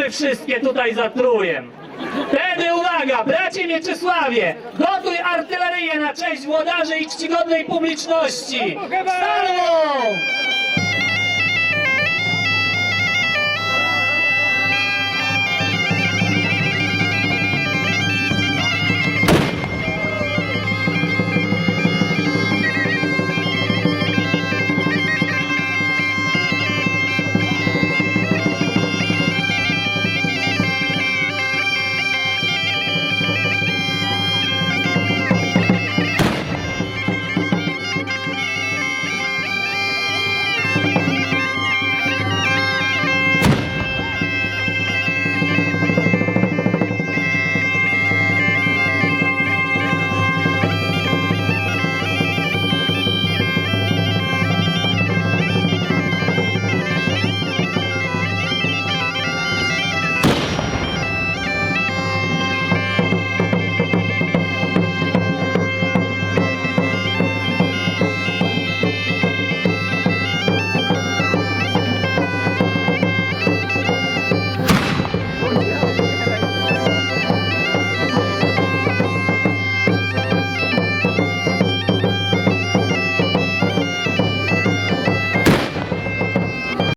lampy wszystkie tutaj zatruję. Wtedy uwaga, bracie Mieczysławie, gotuj artylerię na cześć włodarzy i czcigodnej publiczności. Staną!